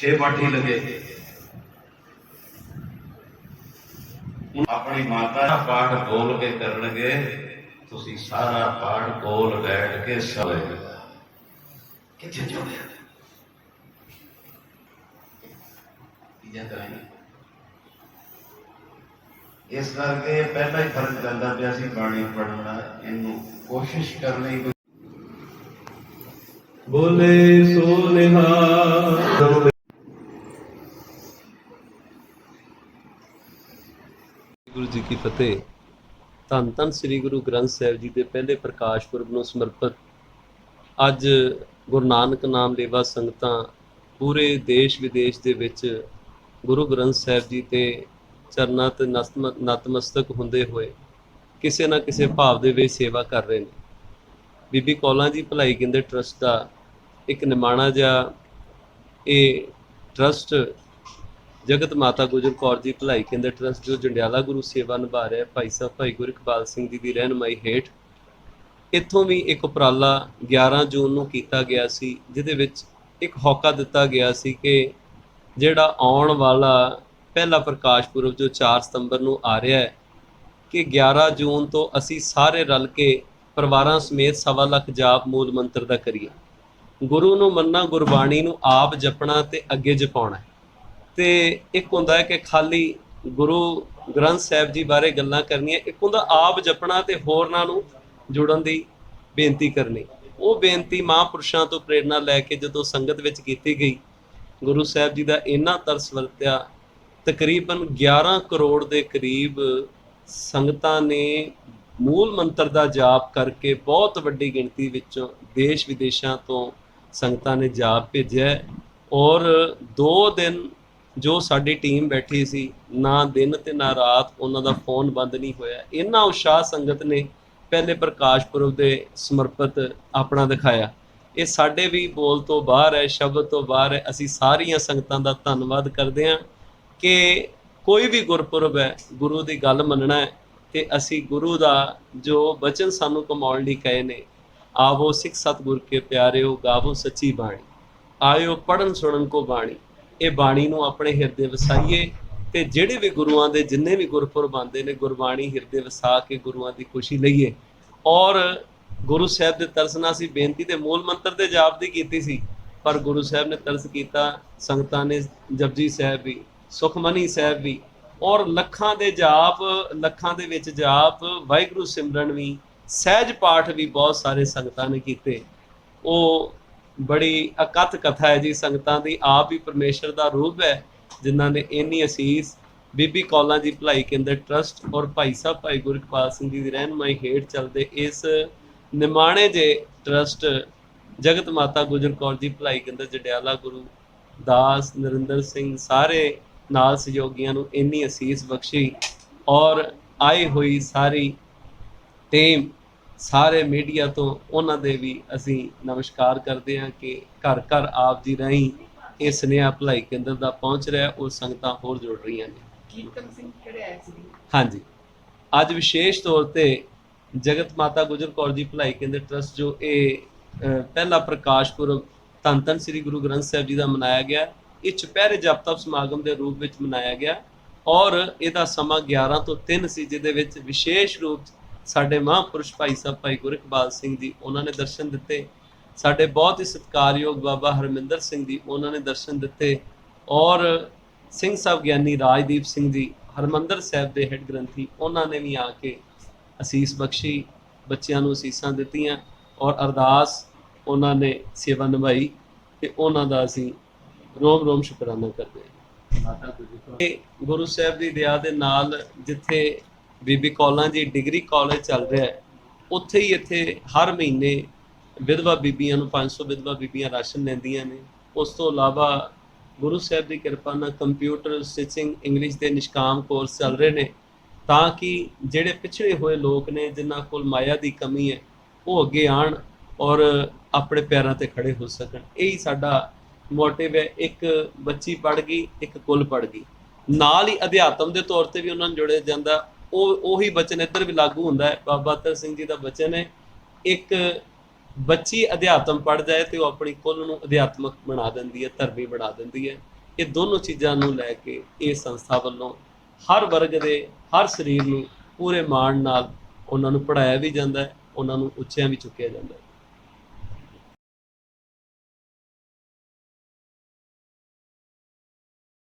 ਛੇ ਪਾਠੀ ਲੱਗੇ। ਆਪਣੀ ਮਾਤਾ ਦਾ ਪਾਠ ਬੋਲ ਕੇ ਕਰਨਗੇ, ਤੁਸੀਂ ਸਾਰਾ ਪਾਠ ਕੋਲ ਬੈਠ ਕੇ ਸਵੇ। ਕਿੱਥੇ ਜੋੜਿਆ ਤੀਜਾ ਕਰਾਂਗੇ ਇਸ ਕਰਕੇ ਪਹਿਲਾਂ ਹੀ ਫ਼ਰਕ ਚੱਲਦਾ ਪਿਆ ਸੀ ਬਾਣੀ ਪੜਨ ਦਾ, ਇਹਨੂੰ ਕੋਸ਼ਿਸ਼ ਕਰਨੀ ਕੋਈ ਬੋਲੇ ਸੋ ਨਿਹਾਲ। ਗੁਰੂ ਜੀ ਕੀ ਫਤਿਹ। ਧੰਨ ਧੰਨ ਸ੍ਰੀ ਗੁਰੂ ਗ੍ਰੰਥ ਸਾਹਿਬ ਜੀ ਦੇ ਪਹਿਲੇ ਪ੍ਰਕਾਸ਼ ਪੁਰਬ ਨੂੰ ਸਮਰਪਿਤ ਅੱਜ ਗੁਰੂ ਨਾਨਕ ਨਾਮ ਲੇਵਾ ਸੰਗਤਾਂ ਪੂਰੇ ਦੇਸ਼ ਵਿਦੇਸ਼ ਦੇ ਵਿੱਚ ਗੁਰੂ ਗ੍ਰੰਥ ਸਾਹਿਬ ਜੀ ਤੇ ਚਰਨਾਂ ਤੇ ਨਤਮ- ਨਤਮਸਤਕ ਹੁੰਦੇ ਹੋਏ ਕਿਸੇ ਨਾ ਕਿਸੇ ਭਾਵ ਦੇ ਵਿੱਚ ਸੇਵਾ ਕਰ ਰਹੇ ਨੇ। ਬੀਬੀ ਕੌਲਾਂ ਜੀ ਭਲਾਈ ਕੇਂਦਰ ਟਰਸਟ ਦਾ ਇੱਕ ਨਿਮਾਣਾ ਜਿਹਾ ਇਹ ਟਰਸਟ ਜਗਤ ਮਾਤਾ ਗੁਜਰ ਕੌਰ ਜੀ ਭਲਾਈ ਕੇਂਦਰ ਟਰਸਟ ਜੋ ਜੰਡਿਆਲਾ ਗੁਰੂ ਸੇਵਾ ਨਿਭਾ ਰਿਹਾ ਭਾਈ ਸਾਹਿਬ ਭਾਈ ਗੁਰਕਪਾਲ ਸਿੰਘ ਜੀ ਦੀ ਰਹਿਨਮਾਈ ਹੇਠ, ਇੱਥੋਂ ਵੀ ਇੱਕ ਉਪਰਾਲਾ 11 ਜੂਨ ਨੂੰ ਕੀਤਾ ਗਿਆ ਸੀ, ਜਿਹਦੇ ਵਿੱਚ ਇੱਕ ਹੌਕਾ ਦਿੱਤਾ ਗਿਆ ਸੀ ਕਿ ਜਿਹੜਾ ਆਉਣ ਵਾਲਾ ਪਹਿਲਾ ਪ੍ਰਕਾਸ਼ ਪੁਰਬ ਜੋ 4 ਸਤੰਬਰ ਨੂੰ ਆ ਰਿਹਾ ਹੈ, ਕਿ 11 ਜੂਨ ਤੋਂ ਅਸੀਂ ਸਾਰੇ ਰਲ ਕੇ ਪਰਿਵਾਰਾਂ ਸਮੇਤ ਸਵਾ ਲੱਖ ਜਾਪ ਮੂਲ ਮੰਤਰ ਦਾ ਕਰੀਏ। ਗੁਰੂ ਨੂੰ ਮੰਨਣਾ, ਗੁਰਬਾਣੀ ਨੂੰ ਆਪ ਜਪਣਾ ਤੇ ਅੱਗੇ ਜਪਾਉਣਾ ਤੇ ਇੱਕ ਹੁੰਦਾ ਹੈ ਕਿ ਖਾਲੀ ਗੁਰੂ ਗ੍ਰੰਥ ਸਾਹਿਬ ਜੀ ਬਾਰੇ ਗੱਲਾਂ ਕਰਨੀਆਂ, ਇੱਕ ਹੁੰਦਾ ਆਪ ਜਪਣਾ ਤੇ ਹੋਰਨਾਂ ਨੂੰ ਜੁੜਨ ਦੀ ਬੇਨਤੀ ਕਰਨੀ। ਉਹ ਬੇਨਤੀ ਮਹਾਂਪੁਰਸ਼ਾਂ ਤੋਂ ਪ੍ਰੇਰਣਾ ਲੈ ਕੇ ਜਦੋਂ ਸੰਗਤ ਵਿੱਚ ਕੀਤੀ ਗਈ, ਗੁਰੂ ਸਾਹਿਬ ਜੀ ਦਾ ਇੰਨਾ ਤਰਸ ਵਰਤਿਆ, ਤਕਰੀਬਨ 11 ਕਰੋੜ ਦੇ ਕਰੀਬ ਸੰਗਤਾਂ ਨੇ ਮੂਲ ਮੰਤਰ ਦਾ ਜਾਪ ਕਰਕੇ ਬਹੁਤ ਵੱਡੀ ਗਿਣਤੀ ਵਿੱਚੋਂ ਦੇਸ਼ ਵਿਦੇਸ਼ਾਂ ਤੋਂ ਸੰਗਤਾਂ ਨੇ ਜਾਪ ਭੇਜਿਆ ਔਰ 2 ਦਿਨ ਜੋ ਸਾਡੀ ਟੀਮ ਬੈਠੀ ਸੀ, ਨਾ ਦਿਨ ਤੇ ਨਾ ਰਾਤ ਉਹਨਾਂ ਦਾ ਫੋਨ ਬੰਦ ਨਹੀਂ ਹੋਇਆ। ਇੰਨਾ ਉਤਸ਼ਾਹ ਸੰਗਤ ਨੇ ਪਹਿਲੇ ਪ੍ਰਕਾਸ਼ ਪੁਰਬ ਦੇ ਸਮਰਪਿਤ ਆਪਣਾ ਦਿਖਾਇਆ। ਇਹ ਸਾਡੇ ਵੀ ਬੋਲ ਤੋਂ ਬਾਹਰ ਹੈ, ਸ਼ਬਦ ਤੋਂ ਬਾਹਰ ਹੈ। ਅਸੀਂ ਸਾਰੀਆਂ ਸੰਗਤਾਂ ਦਾ ਧੰਨਵਾਦ ਕਰਦੇ ਹਾਂ ਕਿ ਕੋਈ ਵੀ ਗੁਰਪੁਰਬ ਹੈ, ਗੁਰੂ ਦੀ ਗੱਲ ਮੰਨਣਾ ਹੈ ਤੇ ਅਸੀਂ ਗੁਰੂ ਦਾ ਜੋ ਬਚਨ ਸਾਨੂੰ ਕਮਾਉਣ ਲਈ ਕਹੇ ਨੇ, ਆਵੋ ਸਿੱਖ ਸਤਿਗੁਰ ਕੇ ਪਿਆਰਿਓ ਗਾਵੋ ਸੱਚੀ ਬਾਣੀ। ਆਇਓ ਪੜਨ ਸੁਣਨ ਕੋ ਬਾਣੀ। ਇਹ ਬਾਣੀ ਨੂੰ ਆਪਣੇ ਹਿਰਦੇ ਵਸਾਈਏ ਤੇ ਜਿਹੜੇ ਵੀ ਗੁਰੂਆਂ ਦੇ ਜਿੰਨੇ ਵੀ ਗੁਰਪੁਰਬ ਆਉਂਦੇ ਨੇ, ਗੁਰਬਾਣੀ ਹਿਰਦੇ ਵਸਾ ਕੇ ਗੁਰੂਆਂ ਦੀ ਖੁਸ਼ੀ ਲਈਏ। ਔਰ ਗੁਰੂ ਸਾਹਿਬ ਦੇ ਤਰਸ ਨਾਲ ਅਸੀਂ ਬੇਨਤੀ ਤੇ ਮੂਲ ਮੰਤਰ ਦੇ ਜਾਪ ਦੀ ਕੀਤੀ ਸੀ, ਪਰ ਗੁਰੂ ਸਾਹਿਬ ਨੇ ਤਰਸ ਕੀਤਾ, ਸੰਗਤਾਂ ਨੇ ਜਪਜੀ ਸਾਹਿਬ ਵੀ, ਸੁਖਮਨੀ ਸਾਹਿਬ ਵੀ, ਔਰ ਲੱਖਾਂ ਦੇ ਜਾਪ, ਲੱਖਾਂ ਦੇ ਵਿੱਚ ਜਾਪ, ਵਾਹਿਗੁਰੂ ਸਿਮਰਨ ਵੀ, ਸਹਿਜ ਪਾਠ ਵੀ ਬਹੁਤ ਸਾਰੇ ਸੰਗਤਾਂ ਨੇ ਕੀਤੇ। ਉਹ ਬੜੀ ਅਕਥ ਕਥਾ ਹੈ ਜੀ, ਸੰਗਤਾਂ ਦੀ, ਆਪ ਹੀ ਪਰਮੇਸ਼ਰ ਦਾ ਰੂਪ ਹੈ, ਜਿਨ੍ਹਾਂ ਨੇ ਇੰਨੀ ਅਸੀਸ ਬੀਬੀ ਕੌਲਾਂ ਜੀ ਭਲਾਈ ਕੇਂਦਰ ਟਰਸਟ ਔਰ ਭਾਈ ਸਾਹਿਬ ਭਾਈ ਗੁਰਕਪਾਲ ਸਿੰਘ ਜੀ ਦੀ ਰਹਿਨਮਾਈ ਹੇਠ ਚੱਲਦੇ ਇਸ ਨਿਮਾਣੇ ਜੇ ਟਰਸਟ ਜਗਤ ਮਾਤਾ ਗੁਜਰ ਕੌਰ ਜੀ ਭਲਾਈ ਕੇਂਦਰ ਜਡਿਆਲਾ ਗੁਰੂ ਦਾਸ ਨਰਿੰਦਰ ਸਿੰਘ ਸਾਰੇ ਨਾਲ ਸਹਿਯੋਗੀਆਂ ਨੂੰ ਇੰਨੀ ਅਸੀਸ ਬਖਸ਼ੀ ਔਰ ਆਈ ਹੋਈ ਸਾਰੀ ਟੀਮ ਸਾਰੇ ਮੀਡੀਆ ਤੋਂ ਉਹਨਾਂ ਦੇ ਵੀ ਅਸੀਂ ਨਮਸਕਾਰ ਕਰਦੇ ਹਾਂ ਕਿ ਘਰ ਘਰ ਆਪ ਜੀ ਰਾਹੀਂ ਇਹ ਸੁਨੇਹਾ ਭਲਾਈ ਕੇਂਦਰ ਦਾ ਪਹੁੰਚ ਰਿਹਾ ਉਹ ਸੰਗਤਾਂ ਹੋਰ ਜੁੜ ਰਹੀਆਂ ਨੇ। ਕੀਰਤਨ ਸਿੰਘ ਕਿਹੜੇ ਆਏ ਸੀ? ਹਾਂਜੀ। ਅੱਜ ਵਿਸ਼ੇਸ਼ ਤੌਰ ਤੇ ਜਗਤ ਮਾਤਾ ਗੁਜਰ ਕੌਰ ਜੀ ਭਲਾਈ ਕੇਂਦਰ ਟਰਸਟ ਜੋ ਇਹ ਪਹਿਲਾ ਪ੍ਰਕਾਸ਼ ਪੁਰਬ ਧੰਨ ਧੰਨ ਸ੍ਰੀ ਗੁਰੂ ਗ੍ਰੰਥ ਸਾਹਿਬ ਜੀ ਦਾ ਮਨਾਇਆ ਗਿਆ ਇਹ ਚੁਪਹਿਰੇ ਜਪ ਤਪ ਸਮਾਗਮ ਦੇ ਰੂਪ ਵਿੱਚ ਮਨਾਇਆ ਗਿਆ ਔਰ ਇਹਦਾ ਸਮਾਂ 11 ਤੋਂ 3 ਸੀ ਜਿਹਦੇ ਵਿੱਚ ਵਿਸ਼ੇਸ਼ ਰੂਪ 'ਚ ਸਾਡੇ ਮਹਾਂਪੁਰਸ਼ ਭਾਈ ਸਾਹਿਬ ਭਾਈ ਗੁਰਕਬਾਲ ਸਿੰਘ ਜੀ ਉਹਨਾਂ ਨੇ ਦਰਸ਼ਨ ਦਿੱਤੇ। ਸਾਡੇ ਬਹੁਤ ਹੀ ਸਤਿਕਾਰਯੋਗ ਬਾਬਾ ਹਰਮਿੰਦਰ ਸਿੰਘ ਜੀ ਉਹਨਾਂ ਨੇ ਦਰਸ਼ਨ ਦਿੱਤੇ। ਔਰ ਸਿੰਘ ਸਾਹਿਬ ਗਿਆਨੀ ਰਾਜਦੀਪ ਸਿੰਘ ਜੀ ਹਰਮੰਦਰ ਸਾਹਿਬ ਦੇ ਹੈੱਡ ਗ੍ਰੰਥੀ ਉਹਨਾਂ ਨੇ ਵੀ ਆ ਕੇ ਅਸੀਸ ਬਖਸ਼ੀ ਬੱਚਿਆਂ ਨੂੰ ਅਸੀਸਾਂ ਦਿੱਤੀਆਂ। ਔਰ ਅਰਦਾਸ ਉਹਨਾਂ ਨੇ ਸੇਵਾ ਨਿਭਾਈ ਤੇ ਉਹਨਾਂ ਦਾ ਅਸੀਂ ਰੋਮ ਰੋਮ ਸ਼ੁਕਰਾਨਾ ਕਰਦੇ ਹਾਂ। ਗੁਰੂ ਸਾਹਿਬ ਦੀ ਦਇਆ ਦੇ ਨਾਲ ਜਿੱਥੇ ਬੀਬੀ ਕੌਲਾਂ ਜੀ ਡਿਗਰੀ ਕਾਲਜ ਚੱਲ ਰਿਹਾ ਹੈ। ਉੱਥੇ ਹੀ ਇੱਥੇ ਹਰ ਮਹੀਨੇ ਵਿਧਵਾ ਬੀਬੀਆਂ ਨੂੰ 500 ਵਿਧਵਾ ਬੀਬੀਆਂ ਰਾਸ਼ਨ ਲੈਂਦੀਆਂ ਨੇ। ਉਸ ਤੋਂ ਇਲਾਵਾ ਗੁਰੂ ਸਾਹਿਬ ਦੀ ਕਿਰਪਾ ਨਾਲ ਕੰਪਿਊਟਰ, ਸਟਿਚਿੰਗ, ਇੰਗਲਿਸ਼ ਦੇ ਨਿਸ਼ਕਾਮ ਕੋਰਸ ਚੱਲ ਰਹੇ ਨੇ। ਤਾਂ ਕਿ ਜਿਹੜੇ ਪਿਛੜੇ ਹੋਏ ਲੋਕ ਨੇ, ਜਿਨ੍ਹਾਂ ਕੋਲ ਮਾਇਆ ਦੀ ਕਮੀ ਹੈ, ਉਹ ਅੱਗੇ ਆਣ ਔਰ ਆਪਣੇ ਪੈਰਾਂ ਤੇ ਖੜੇ ਹੋ ਸਕਣ। ਇਹੀ ਸਾਡਾ ਮੋਟਿਵ ਹੈ। ਇੱਕ ਬੱਚੀ ਪੜ ਗਈ, ਇੱਕ ਕੁੱਲ ਪੜ ਗਈ। ਨਾਲ ਹੀ ਅਧਿਆਤਮ ਦੇ ਤੌਰ ਤੇ ਵੀ ਉਹਨਾਂ ਨੂੰ ਜੁੜਿਆ ਜਾਂਦਾ। ਉਹ ਉਹੀ ਬਚਨ ਇੱਧਰ ਵੀ ਲਾਗੂ ਹੁੰਦਾ ਹੈ। ਬਾਬਾ ਤਰ ਸਿੰਘ ਜੀ ਦਾ ਬਚਨ ਹੈ, ਇੱਕ ਬੱਚੀ ਅਧਿਆਤਮ ਪੜ ਜਾਏ ਤੇ ਉਹ ਆਪਣੀ ਕੁੱਲ ਨੂੰ ਅਧਿਆਤਮਕ ਬਣਾ ਦਿੰਦੀ ਹੈ, ਧਰਮੀ ਬਣਾ ਦਿੰਦੀ ਹੈ। ਇਹ ਦੋਨੋਂ ਚੀਜ਼ਾਂ ਨੂੰ ਲੈ ਕੇ ਇਹ ਸੰਸਥਾ ਵੱਲੋਂ ਹਰ ਵਰਗ ਦੇ, ਹਰ ਸਰੀਰ ਨੂੰ ਪੂਰੇ ਮਾਣ ਨਾਲ ਉਹਨਾਂ ਨੂੰ ਪੜਾਇਆ ਵੀ ਜਾਂਦਾ ਹੈ, ਉਹਨਾਂ ਨੂੰ ਉੱਚਿਆਂ ਵੀ ਚੁੱਕਿਆ ਜਾਂਦਾ ਹੈ।